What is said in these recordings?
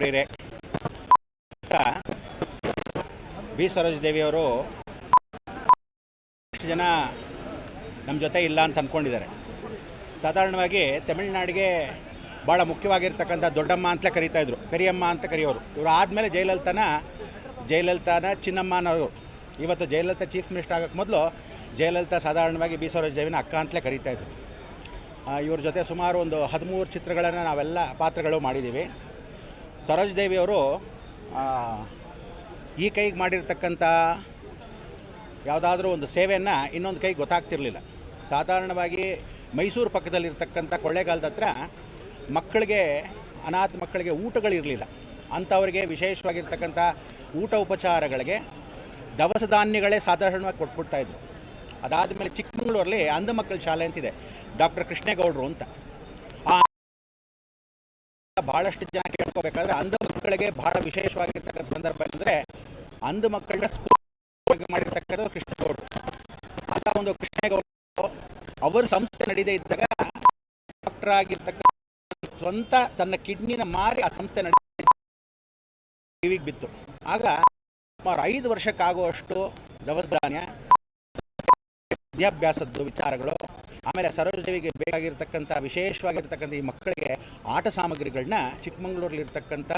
ಪ್ರಿಯರೇ ಬಿ. ಸರೋಜ್ ದೇವಿಯವರು ಎಷ್ಟು ಜನ ನಮ್ಮ ಜೊತೆ ಇಲ್ಲ ಅಂತ ಅಂದ್ಕೊಂಡಿದ್ದಾರೆ ಸಾಧಾರಣವಾಗಿ ತಮಿಳ್ನಾಡಿಗೆ ಭಾಳ ಮುಖ್ಯವಾಗಿರ್ತಕ್ಕಂಥ ದೊಡ್ಡಮ್ಮ ಅಂತಲೇ ಕರೀತಾಯಿದ್ರು ಪೆರಿಯಮ್ಮ ಅಂತ ಕರೆಯೋರು. ಇವರು ಆದಮೇಲೆ ಜಯಲಲಿತಾನ ಜಯಲಲಿತಾನ ಚಿನ್ನಮ್ಮ ಅನ್ನೋರು. ಇವತ್ತು ಜಯಲಲಿತಾ ಚೀಫ್ ಮಿನಿಸ್ಟರ್ ಆಗೋಕ್ಕೆ ಮೊದಲು ಜಯಲಲಿತಾ ಸಾಧಾರಣವಾಗಿ ಬಿ. ಸರೋಜ್ ದೇವಿನ ಅಕ್ಕ ಅಂತಲೇ ಕರೀತಾ ಇದ್ರು. ಆ, ಇವ್ರ ಜೊತೆ ಸುಮಾರು ಒಂದು ಹದಿಮೂರು ಚಿತ್ರಗಳನ್ನು ನಾವೆಲ್ಲ ಪಾತ್ರಗಳು ಮಾಡಿದ್ದೀವಿ. ಸರೋಜ್ ದೇವಿಯವರು ಈ ಕೈಗೆ ಮಾಡಿರ್ತಕ್ಕಂಥ ಯಾವುದಾದ್ರೂ ಒಂದು ಸೇವೆಯನ್ನು ಇನ್ನೊಂದು ಕೈಗೆ ಗೊತ್ತಾಗ್ತಿರಲಿಲ್ಲ. ಸಾಧಾರಣವಾಗಿ ಮೈಸೂರು ಪಕ್ಕದಲ್ಲಿರ್ತಕ್ಕಂಥ ಕೊಳ್ಳೇಗಾಲದ ಹತ್ರ ಮಕ್ಕಳಿಗೆ, ಅನಾಥ ಮಕ್ಕಳಿಗೆ ಊಟಗಳಿರಲಿಲ್ಲ. ಅಂಥವ್ರಿಗೆ ವಿಶೇಷವಾಗಿರ್ತಕ್ಕಂಥ ಊಟ ಉಪಚಾರಗಳಿಗೆ ದವಸ ಧಾನ್ಯಗಳೇ ಸಾಧಾರಣವಾಗಿ ಕೊಟ್ಬಿಡ್ತಾಯಿದ್ರು ಅದಾದಮೇಲೆ ಚಿಕ್ಕಮಗಳೂರಲ್ಲಿ ಅಂಧ ಮಕ್ಕಳ ಶಾಲೆ ಅಂತಿದೆ. ಡಾಕ್ಟರ್ ಕೃಷ್ಣೇಗೌಡರು ಅಂತ. ಭಾಳಷ್ಟು ಜನ ಕೇಳ್ಕೋಬೇಕಾದ್ರೆ ಅಂಧ ಮಕ್ಕಳಿಗೆ ಭಾಳ ವಿಶೇಷವಾಗಿರ್ತಕ್ಕಂಥ ಸಂದರ್ಭ ಅಂದರೆ ಅಂಧ ಮಕ್ಕಳನ್ನ ಸ್ಕೂಲ್ ಮಾಡಿರ್ತಕ್ಕಂಥದ್ದು ಕೃಷ್ಣೇಗೌಡರು ಅಂತ ಒಂದು ಕೃಷ್ಣೇಗೌಡರು ಅವರ ಸಂಸ್ಥೆ ನಡೀದೇ ಇದ್ದಾಗ ಡಾಕ್ಟರ್ ಆಗಿರ್ತಕ್ಕಂಥ ಸ್ವಂತ ತನ್ನ ಕಿಡ್ನಿನ ಮಾರಿ ಆ ಸಂಸ್ಥೆ ನಡೆ ಕಿವಿಗೆ ಬಿತ್ತು. ಆಗ ಸುಮಾರು ಐದು ವರ್ಷಕ್ಕಾಗುವಷ್ಟು ದವಸ ಧಾನ್ಯ, ವಿದ್ಯಾಭ್ಯಾಸದ್ದು ವಿಚಾರಗಳು ಆಮೇಲೆ ಸರೋಜದೇವಿಗೆ ಬೇಕಾಗಿರ್ತಕ್ಕಂಥ, ವಿಶೇಷವಾಗಿರ್ತಕ್ಕಂಥ ಈ ಮಕ್ಕಳಿಗೆ ಆಟ ಸಾಮಗ್ರಿಗಳನ್ನ ಚಿಕ್ಕಮಗಳೂರಲ್ಲಿರ್ತಕ್ಕಂಥ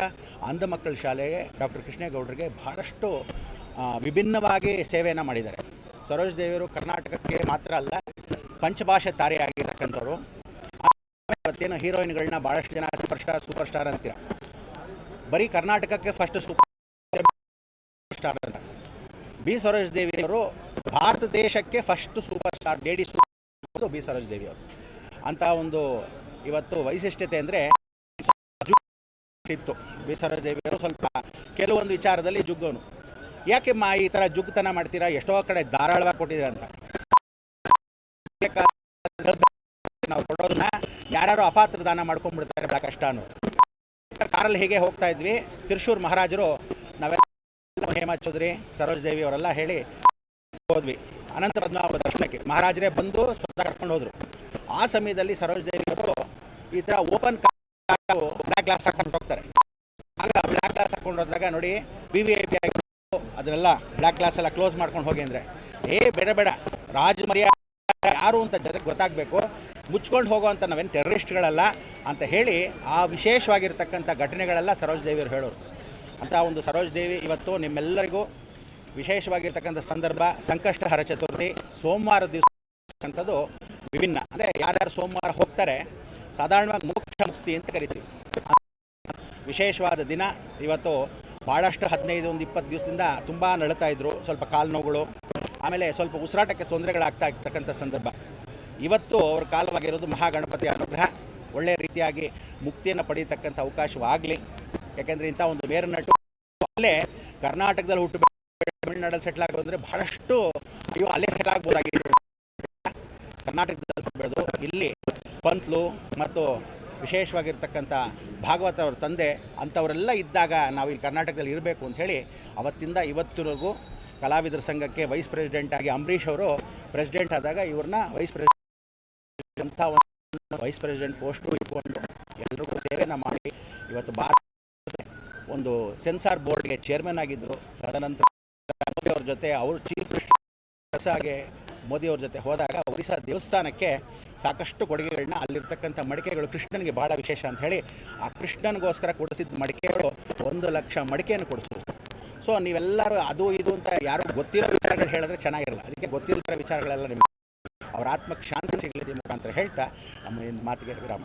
ಅಂಧ ಮಕ್ಕಳ ಶಾಲೆಗೆ ಡಾಕ್ಟರ್ ಕೃಷ್ಣೇಗೌಡರಿಗೆ ಬಹಳಷ್ಟು ವಿಭಿನ್ನವಾಗಿ ಸೇವೆಯನ್ನು ಮಾಡಿದ್ದಾರೆ. ಸರೋಜ್ ದೇವಿಯವರು ಕರ್ನಾಟಕಕ್ಕೆ ಮಾತ್ರ ಅಲ್ಲ, ಪಂಚಭಾಷೆ ತಾರೆಯಾಗಿರ್ತಕ್ಕಂಥವ್ರು. ಇವತ್ತೇನು ಹೀರೋಯಿನ್ಗಳನ್ನ ಭಾಳಷ್ಟು ಜನ ಸೂಪರ್ ಸ್ಟಾರ್ ಸೂಪರ್ ಸ್ಟಾರ್ ಅಂತೀರ. ಬರೀ ಕರ್ನಾಟಕಕ್ಕೆ ಫಸ್ಟ್ ಸೂಪರ್ ಸ್ಟಾರ್ ಅಂತ. ಬಿ. ಸರೋಜ್ ದೇವಿಯವರು ಭಾರತ ದೇಶಕ್ಕೆ first super star lady B Saroj ದೇವಿಯವರು ಅಂತ ಒಂದು ಇವತ್ತು ವೈಶಿಷ್ಟ್ಯತೆ ಅಂದರೆ ಇತ್ತು ಬಿ ಸರೋಜ್ ದೇವಿಯವರು ಸ್ವಲ್ಪ ಕೆಲವೊಂದು ವಿಚಾರದಲ್ಲಿ ಜುಗ್ಗೋನು. ಯಾಕೆ ಮಾ ಈ ಥರ ಜುಗ್ತನ ಮಾಡ್ತೀರಾ? ಎಷ್ಟೋ ಕಡೆ ಧಾರಾಳವಾಗಿ ಕೊಟ್ಟಿದ್ದೀರ ಅಂತ. ನಾವು ಕೊಡೋದನ್ನ ಯಾರ್ಯಾರು ಅಪಾತ್ರ ದಾನ ಮಾಡ್ಕೊಂಡ್ಬಿಡ್ತಾರೆ ಭಾಳ ಕಷ್ಟ ಕಾರಲ್ಲಿ ಹೇಗೆ ಹೋಗ್ತಾ ಇದ್ವಿ? ತಿರುಶೂರ್ ಮಹಾರಾಜರು ನಾವೆಲ್ಲ ಹೇಮಾ ಚೌಧರಿ ಸರೋಜ್ ದೇವಿ ಅವರೆಲ್ಲ ಹೇಳಿ ಹೋದ್ವಿ. ಅನಂತ ಪದ್ಮಾವರ ದರ್ಶನಕ್ಕೆ ಮಹಾರಾಜರೇ ಬಂದು ಸ್ವತಃ ಕರ್ಕೊಂಡು ಹೋದರು. ಆ ಸಮಯದಲ್ಲಿ ಸರೋಜ್ ದೇವಿ ಅವರು ಈ ಥರ ಓಪನ್ ಬ್ಲ್ಯಾಕ್ ಗ್ಲಾಸ್ ಹಾಕೊಂಡು ಹೋಗ್ತಾರೆ. ಆಗ ಬ್ಲ್ಯಾಕ್ ಗ್ಲಾಸ್ ಹಾಕೊಂಡು ಹೋದಾಗ ನೋಡಿ ವಿ ವಿ ಐ ಪಿ ಆಗಿ ಅದನ್ನೆಲ್ಲ ಬ್ಲ್ಯಾಕ್ ಗ್ಲಾಸ್ ಎಲ್ಲ ಕ್ಲೋಸ್ ಮಾಡ್ಕೊಂಡು ಹೋಗಿ ಅಂದರೆ, ಏ, ಬೇಡ ಬೇಡ. ರಾಜ ಮರ್ಯಾದೆ ಯಾರು ಅಂತ ಜನಕ್ಕೆ ಗೊತ್ತಾಗಬೇಕು. ಮುಚ್ಕೊಂಡು ಹೋಗೋವಂಥ ನಾವೇನು ಟೆರರಿಸ್ಟ್ಗಳಲ್ಲ ಅಂತ ಹೇಳಿ ಆ ವಿಶೇಷವಾಗಿರ್ತಕ್ಕಂಥ ಘಟನೆಗಳೆಲ್ಲ ಸರೋಜ್ ದೇವಿಯವರು ಹೇಳೋರು. ಅಂತ ಒಂದು ಸರೋಜ್ ದೇವಿ ಇವತ್ತು ನಿಮ್ಮೆಲ್ಲರಿಗೂ ವಿಶೇಷವಾಗಿರ್ತಕ್ಕಂಥ ಸಂದರ್ಭ ಸಂಕಷ್ಟಹರ ಚತುರ್ಥಿ, ಸೋಮವಾರ ದಿವಸ ವಿಭಿನ್ನ. ಅಂದರೆ ಯಾರ್ಯಾರು ಸೋಮವಾರ ಹೋಗ್ತಾರೆ, ಸಾಧಾರಣವಾಗಿ ಮೋಕ್ಷ ಮುಕ್ತಿ ಅಂತ ಕರಿತೀವಿ. ವಿಶೇಷವಾದ ದಿನ, ಇವತ್ತು ಭಾಳಷ್ಟು ಹದಿನೈದು, ಒಂದು ಇಪ್ಪತ್ತು ದಿವಸದಿಂದ ತುಂಬ ನಳೀತಾ ಇದ್ರು. ಸ್ವಲ್ಪ ಕಾಲು ನೋವುಗಳು, ಆಮೇಲೆ ಸ್ವಲ್ಪ ಉಸಿರಾಟಕ್ಕೆ ತೊಂದರೆಗಳಾಗ್ತಾ ಇರ್ತಕ್ಕಂಥ ಸಂದರ್ಭ. ಇವತ್ತು ಅವ್ರ ಕಾಲವಾಗಿರೋದು ಮಹಾಗಣಪತಿ ಅನುಗ್ರಹ. ಒಳ್ಳೆಯ ರೀತಿಯಾಗಿ ಮುಕ್ತಿಯನ್ನು ಪಡೀತಕ್ಕಂಥ ಅವಕಾಶವಾಗಲಿ. ಯಾಕೆಂದರೆ ಇಂಥ ಒಂದು ಬೇರೆ ನಟು ಅಲ್ಲೇ ಕರ್ನಾಟಕದಲ್ಲಿ ಹುಟ್ಟು ತಮಿಳ್ನಾಡಲ್ಲಿ ಸೆಟ್ಲ್ ಆಗೋದ್ರೆ ಬಹಳಷ್ಟು ಅಯ್ಯೋ ಅಲ್ಲೇ ಸೆಟ್ಲ್ ಆಗ್ಬೋದಾಗಿತ್ತು. ಕರ್ನಾಟಕದಲ್ಲಿ ಇಲ್ಲಿ ಪಂತ್ಲು ಮತ್ತು ವಿಶೇಷವಾಗಿರ್ತಕ್ಕಂಥ ಭಾಗವತ ಅವ್ರ ತಂದೆ ಅಂಥವರೆಲ್ಲ ಇದ್ದಾಗ ನಾವು ಇಲ್ಲಿ ಕರ್ನಾಟಕದಲ್ಲಿ ಇರಬೇಕು ಅಂಥೇಳಿ ಅವತ್ತಿಂದ ಇವತ್ತಿನವರೆಗೂ ಕಲಾವಿದರ ಸಂಘಕ್ಕೆ ವೈಸ್ ಪ್ರೆಸಿಡೆಂಟ್ ಆಗಿ ಅಂಬರೀಷ್ ಅವರು ಪ್ರೆಸಿಡೆಂಟ್ ಆದಾಗ ಇವ್ರನ್ನ ವೈಸ್ ಪ್ರೆಸಿಡೆಂಟ್ ಅಂತ ಒಂದು ವೈಸ್ ಪ್ರೆಸಿಡೆಂಟ್ ಪೋಸ್ಟು ಇಟ್ಕೊಂಡು ಎಲ್ರಿಗೂ ಸೇವೆನ ಮಾಡಿ ಇವತ್ತು ಭಾರತ ಒಂದು ಸೆನ್ಸಾರ್ ಬೋರ್ಡ್ಗೆ ಚೇರ್ಮನ್ ಆಗಿದ್ದರು ತದನಂತರ ಅವ್ರ ಜೊತೆ, ಅವರು ಚೀಫ್ ಮೋದಿ ಮೋದಿಯವ್ರ ಜೊತೆ ಹೋದಾಗ ಒರಿಸ್ಸಾ ದೇವಸ್ಥಾನಕ್ಕೆ ಸಾಕಷ್ಟು ಕೊಡುಗೆಗಳನ್ನ ಅಲ್ಲಿರ್ತಕ್ಕಂಥ ಮಡಿಕೆಗಳು ಕೃಷ್ಣನಿಗೆ ಭಾಳ ವಿಶೇಷ ಅಂತ ಹೇಳಿ ಆ ಕೃಷ್ಣನಿಗೋಸ್ಕರ ಕೊಡಿಸಿದ ಮಡಿಕೆಗಳು ಒಂದು ಲಕ್ಷ ಮಡಿಕೆಯನ್ನು ಕೊಡಿಸಿದ್ರು ಸೊ ನೀವೆಲ್ಲರೂ ಅದು ಇದು ಅಂತ ಯಾರು ಗೊತ್ತಿರೋ ವಿಚಾರಗಳು ಹೇಳಿದ್ರೆ ಚೆನ್ನಾಗಿರಲ್ಲ ಅದಕ್ಕೆ ಗೊತ್ತಿರೋ ವಿಚಾರಗಳೆಲ್ಲ ನಿಮಗೆ ಅವ್ರ ಆತ್ಮಕ್ಕೆ ಶಾಂತಿ ಸಿಗಲಿದೆ ಮುಖಾಂತರ ಹೇಳ್ತಾ ನಮ್ಮ ಮಾತಿಗೆ ವಿರಾಮ.